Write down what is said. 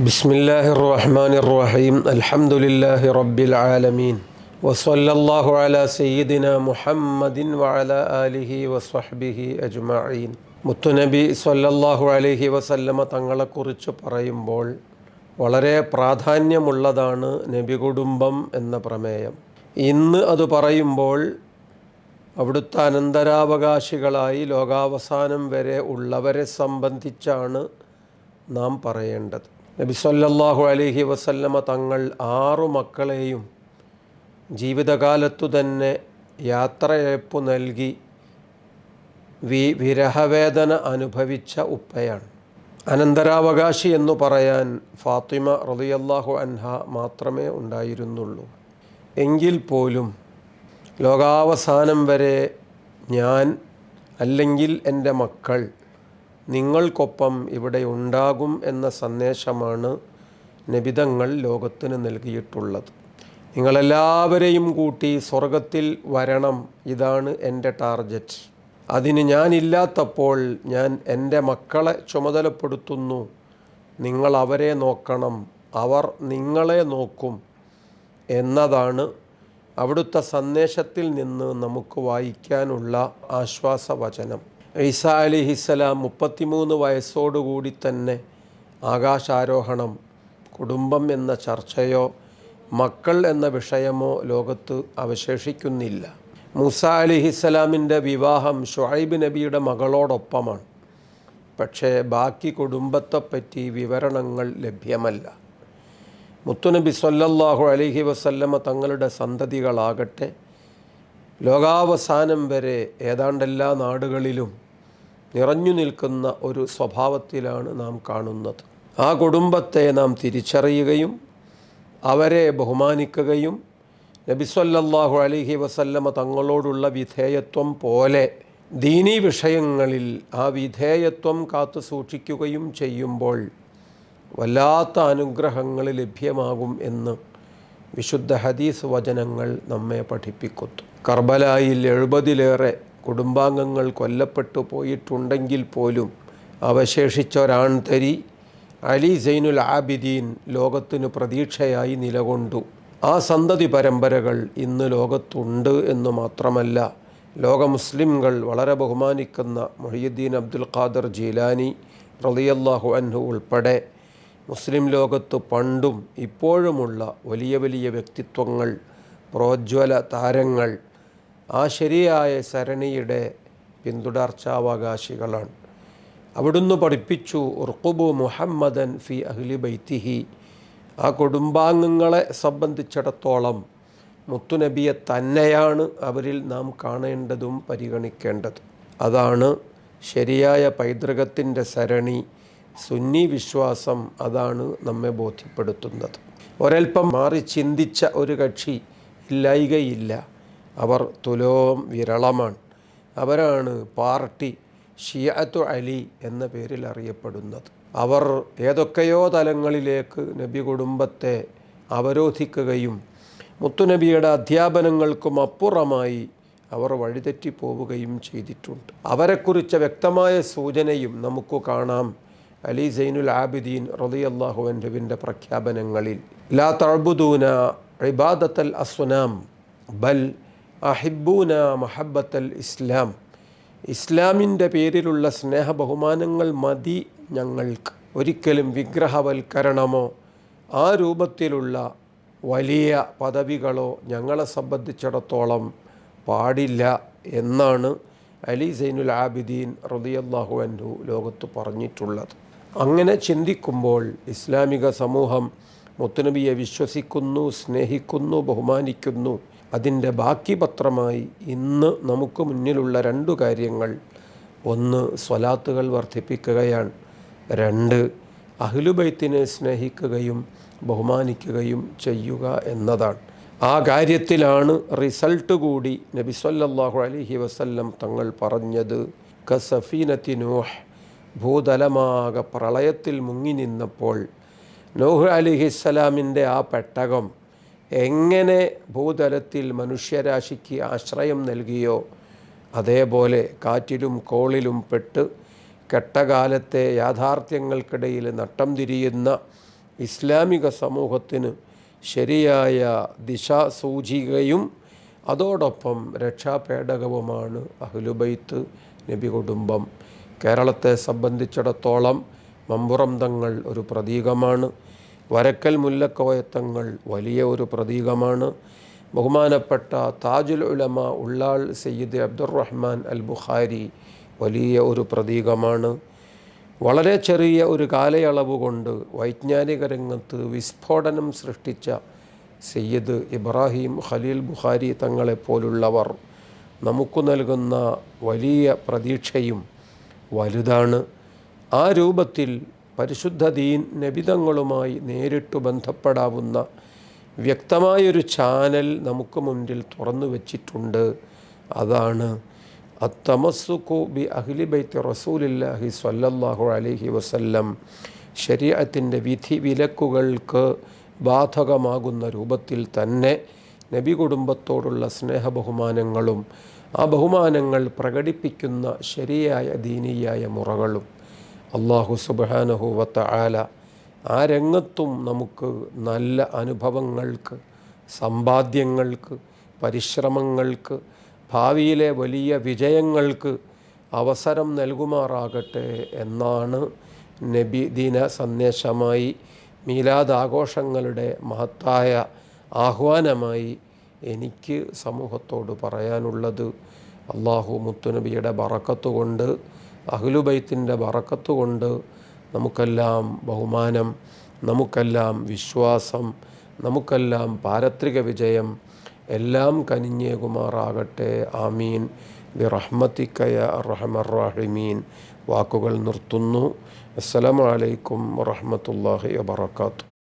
بسم الله الرحمن الرحيم الحمد لله رب العالمين وصلى الله على سيدنا محمد وعلى آله وصحبه أجمعين മുത്തുനബി സല്ലല്ലാഹു അലൈഹി വസല്ലമ തങ്ങളെക്കുറിച്ച് പറയുമ്പോൾ വളരെ പ്രാധാന്യമുള്ളതാണ് നബി കുടുംബം എന്ന പ്രമേയം ഇന്ന് അത് പറയുമ്പോൾ അവിടുത്തെ അനന്തരാവകാശികളായി ലോകാവസാനം വരെ ഉള്ളവരെ സംബന്ധിച്ചാണ് നാം പറയേണ്ടത് നബി സല്ലല്ലാഹു അലൈഹി വസല്ലമ തങ്ങൾ ആറു മക്കളെയും ജീവിതകാലത്തു തന്നെ യാത്രയപ്പ് നൽകി വി വിരഹവേദന അനുഭവിച്ച ഉപ്പയാണ്. അനന്തരാവകാശി എന്നു പറയാൻ ഫാത്തിമ റളിയല്ലാഹു അൻഹ മാത്രമേ ഉണ്ടായിരുന്നുള്ളൂ. എങ്കിൽ പോലും ലോകാവസാനം വരെ ഞാൻ അല്ലെങ്കിൽ എന്റെ മക്കൾ നിങ്ങൾക്കൊപ്പം ഇവിടെ ഉണ്ടാകും എന്ന സന്ദേശമാണ് നബിതങ്ങൾ ലോകത്തിന് നൽകിയിട്ടുള്ളത്. നിങ്ങളെല്ലാവരെയും കൂട്ടി സ്വർഗത്തിൽ വരണം ഇതാണ് എന്റെ ടാർഗറ്റ്. അതിന് ഞാനില്ലാത്തപ്പോൾ ഞാൻ എന്റെ മക്കളെ ചുമതലപ്പെടുത്തുന്നു. നിങ്ങൾ അവരെ നോക്കണം അവർ നിങ്ങളെ നോക്കും എന്നതാണ് അവിടുത്തെ സന്ദേശത്തിൽ നിന്ന് നമുക്ക് വായിക്കാനുള്ള ആശ്വാസവചനം. ഈസ അലിഹിസ്സലാം മുപ്പത്തിമൂന്ന് വയസ്സോടുകൂടി തന്നെ ആകാശാരോഹണം കുടുംബം എന്ന ചർച്ചയോ മക്കൾ എന്ന വിഷയമോ ലോകത്ത് അവശേഷിക്കുന്നില്ല. മൂസ അലിഹിസ്സലാമിന്റെ വിവാഹം ഷുഹൈബ് നബിയുടെ മകളോടൊപ്പമാണ്. പക്ഷേ ബാക്കി കുടുംബത്തെപ്പറ്റി വിവരണങ്ങൾ ലഭ്യമല്ല. മുത്തുനബി സല്ലല്ലാഹു അലൈഹി വസല്ലമ തങ്ങളുടെ സന്തതികളാകട്ടെ ലോകാവസാനം വരെ ഏതാണ്ടെല്ലാ നാടുകളിലും നിറഞ്ഞു നിൽക്കുന്ന ഒരു സ്വഭാവത്തിലാണ് നാം കാണുന്നത്. ആ കുടുംബത്തെ നാം തിരിച്ചറിയുകയും അവരെ ബഹുമാനിക്കുകയും നബിസ്വല്ലാഹു അലൈഹി വസല്ലമ തങ്ങളോടുള്ള വിധേയത്വം പോലെ ദീനീ വിഷയങ്ങളിൽ ആ വിധേയത്വം കാത്തു സൂക്ഷിക്കുകയും ചെയ്യുമ്പോൾ വല്ലാത്ത അനുഗ്രഹങ്ങൾ ലഭ്യമാകും എന്ന് വിശുദ്ധ ഹദീസ് വചനങ്ങൾ നമ്മെ പഠിപ്പിക്കുന്നു. കർബലായിൽ എഴുപതിലേറെ കുടുംബാംഗങ്ങൾ കൊല്ലപ്പെട്ടു പോയിട്ടുണ്ടെങ്കിൽ പോലും അവശേഷിച്ച അവശേഷിച്ചൊരാൺതരി അലി സൈനുൽ ആബിദീൻ ലോകത്തിന് പ്രതീക്ഷയായി നിലകൊണ്ടു. ആ സന്തതി പരമ്പരകൾ ഇന്ന് ലോകത്തുണ്ട് എന്ന് മാത്രമല്ല ലോക മുസ്ലിംകൾ വളരെ ബഹുമാനിക്കുന്ന മൊഹീദ്ദീൻ അബ്ദുൽ ഖാദർ ജീലാനി റളിയല്ലാഹു അൻഹു ഉൾപ്പെടെ മുസ്ലിം ലോകത്ത് പണ്ടും ഇപ്പോഴുമുള്ള വലിയ വലിയ വ്യക്തിത്വങ്ങൾ പ്രോജ്വല താരങ്ങൾ ആ ശരിയായ സരണിയുടെ പിന്തുടർച്ചാവകാശികളാണ്. അവിടുന്ന് പഠിപ്പിച്ചു ഉർക്കുബു മുഹമ്മദൻ ഫി അഹ്ലി ബൈത്തിഹി. ആ കുടുംബാംഗങ്ങളെ സംബന്ധിച്ചിടത്തോളം മുത്തുനബിയെ തന്നെയാണ് അവരിൽ നാം കാണേണ്ടതും പരിഗണിക്കേണ്ടതും. അതാണ് ശരിയായ പൈതൃകത്തിന്റെ സരണി സുന്നി വിശ്വാസം അതാണ് നമ്മെ ബോധ്യപ്പെടുത്തുന്നത്. ഒരൽപ്പം മാറി ചിന്തിച്ച ഒരു കക്ഷി ഇല്ലായികയില്ല. അവർ തുലോം വിരളമാണ്. അവരാണ് പാർട്ടി ഷിയാത്തു അലി എന്ന പേരിൽ അറിയപ്പെടുന്നത്. അവർ ഏതൊക്കെയോ തലങ്ങളിലേക്ക് നബി കുടുംബത്തെ അവരോധിക്കുകയും മുത്തുനബിയുടെ അധ്യാപനങ്ങൾക്കും അപ്പുറമായി അവർ വഴിതെറ്റിപ്പോവുകയും ചെയ്തിട്ടുണ്ട്. അവരെക്കുറിച്ച വ്യക്തമായ സൂചനയും നമുക്ക് കാണാം. അലി സൈനുൽ ആബിദീൻ റളിയല്ലാഹു അൻഹുവിന്റെ പ്രഖ്യാപനങ്ങളിൽ. ലാ തഴബുദൂന ഇബാദത്തൽ അസ്വനാം ബൽ അഹിബൂന മഹബത്തൽ ഇസ്ലാം. ഇസ്ലാമിന്റെ പേരിലുള്ള സ്നേഹ ബഹുമാനങ്ങൾ മതി ഞങ്ങൾക്ക്. ഒരിക്കലും വിഗ്രഹവൽക്കരണമോ ആ രൂപത്തിലുള്ള വലിയ പദവികളോ ഞങ്ങളെ സംബന്ധിച്ചിടത്തോളം പാടില്ല എന്നാണ് അലി സൈനുൽ ആബിദീൻ റളിയല്ലാഹു അൻഹു ലോകത്ത് പറഞ്ഞിട്ടുള്ളത്. അങ്ങനെ ചിന്തിക്കുമ്പോൾ ഇസ്ലാമിക സമൂഹം മുത്തനബിയെ വിശ്വസിക്കുന്നു സ്നേഹിക്കുന്നു ബഹുമാനിക്കുന്നു. അതിന്റെ ബാക്കി പത്രമായി ഇന്ന് നമുക്ക് മുന്നിലുള്ള രണ്ടു കാര്യങ്ങൾ. ഒന്ന് സ്വലാത്തുകൾ വർദ്ധിപ്പിക്കുകയാണ്. രണ്ട് അഹ്ലുബൈത്തിനെ സ്നേഹിക്കുകയും ബഹുമാനിക്കുകയും ചെയ്യുക എന്നതാണ്. ആ കാര്യത്തിലാണ് റിസൾട്ട് കൂടി നബി സല്ലാഹു അലഹി വസല്ലം തങ്ങൾ പറഞ്ഞത്. കസഫീനത്തി നൂഹ് ഭൂതലമാകെ പ്രളയത്തിൽ മുങ്ങി നിന്നപ്പോൾ നൂഹ് അലിഹിസ്സലാമിന്റെ ആ പെട്ടകം എങ്ങനെ ഭൂതലത്തിൽ മനുഷ്യരാശിക്ക് ആശ്രയം നൽകിയോ അതേപോലെ കാറ്റിലും കോളിലും പെട്ട് കെട്ടകാലത്തെ യാഥാർത്ഥ്യങ്ങൾക്കിടയിൽ നട്ടം തിരിയുന്ന ഇസ്ലാമിക സമൂഹത്തിന് ശരിയായ ദിശാസൂചികയും അതോടൊപ്പം രക്ഷാപേടകവുമാണ് അഹ്ലുബൈത്ത് നബി കുടുംബം. കേരളത്തെ സംബന്ധിച്ചിടത്തോളം മമ്പുറം തങ്ങൾ ഒരു പ്രതീകമാണ്. വരക്കൽ മുല്ലക്കോയത്തങ്ങൾ വലിയ ഒരു പ്രതീകമാണ്. ബഹുമാനപ്പെട്ട താജുൽ ഉലമ ഉള്ളാൾ സയ്യിദ് അബ്ദുറഹ്മാൻ അൽ ബുഖാരി വലിയ ഒരു പ്രതീകമാണ്. വളരെ ചെറിയ ഒരു കാലയളവ് കൊണ്ട് വൈജ്ഞാനിക രംഗത്ത് വിസ്ഫോടനം സൃഷ്ടിച്ച സയ്യിദ് ഇബ്രാഹിം ഖലീൽ ബുഖാരി തങ്ങളെപ്പോലുള്ളവർ നമുക്ക് നൽകുന്ന വലിയ പ്രതീക്ഷയും വലുതാണ്. ആ രൂപത്തിൽ പരിശുദ്ധ ദീൻ നബിതങ്ങളുമായി നേരിട്ട് ബന്ധപ്പെടാവുന്ന വ്യക്തമായൊരു ചാനൽ നമുക്ക് മുന്നിൽ തുറന്നു വച്ചിട്ടുണ്ട്. അതാണ് അത്തമസുഖു ബി അഹ്ലി ബൈത്ത് റസൂലില്ലാഹി സ്വല്ലല്ലാഹു അലൈഹി വസല്ലം. ശരീരത്തിന്റെ വിധി വിലക്കുകൾക്ക് ബാധകമാകുന്ന രൂപത്തിൽ തന്നെ നബി കുടുംബത്തോടുള്ള സ്നേഹബഹുമാനങ്ങളും ആ ബഹുമാനങ്ങൾ പ്രകടിപ്പിക്കുന്ന ശരിയായ ദീനീയായ മുറകളും അള്ളാഹു സുബാനഹുവത്ത ആല ആ രംഗത്തും നമുക്ക് നല്ല അനുഭവങ്ങൾക്ക് സമ്പാദ്യങ്ങൾക്ക് പരിശ്രമങ്ങൾക്ക് ഭാവിയിലെ വലിയ വിജയങ്ങൾക്ക് അവസരം നൽകുമാറാകട്ടെ എന്നാണ് നബി ദിന സന്ദേശമായി മീലാദ് ആഘോഷങ്ങളുടെ മഹത്തായ ആഹ്വാനമായി എനിക്ക് സമൂഹത്തോട് പറയാനുള്ളത്. അള്ളാഹു മുത്തുനബിയുടെ ബറക്കത്ത് കൊണ്ട് അഹ്ലുബൈത്തിന്റെ ബറക്കത്ത് കൊണ്ട് നമുക്കെല്ലാം ബഹുമാനം നമുക്കെല്ലാം വിശ്വാസം നമുക്കെല്ലാം പാരത്രിക വിജയം എല്ലാം കനിഞ്ഞേകുമാറാകട്ടെ. ആമീൻ. ബി റഹ്മത്തിക്കയ റഹമറാഹിമീൻ വാക്കുകൾ നിർത്തുന്നു. അസ്സലാമു അലൈക്കും വറഹ്മത്തുള്ളാഹി വബറകാതുഹു.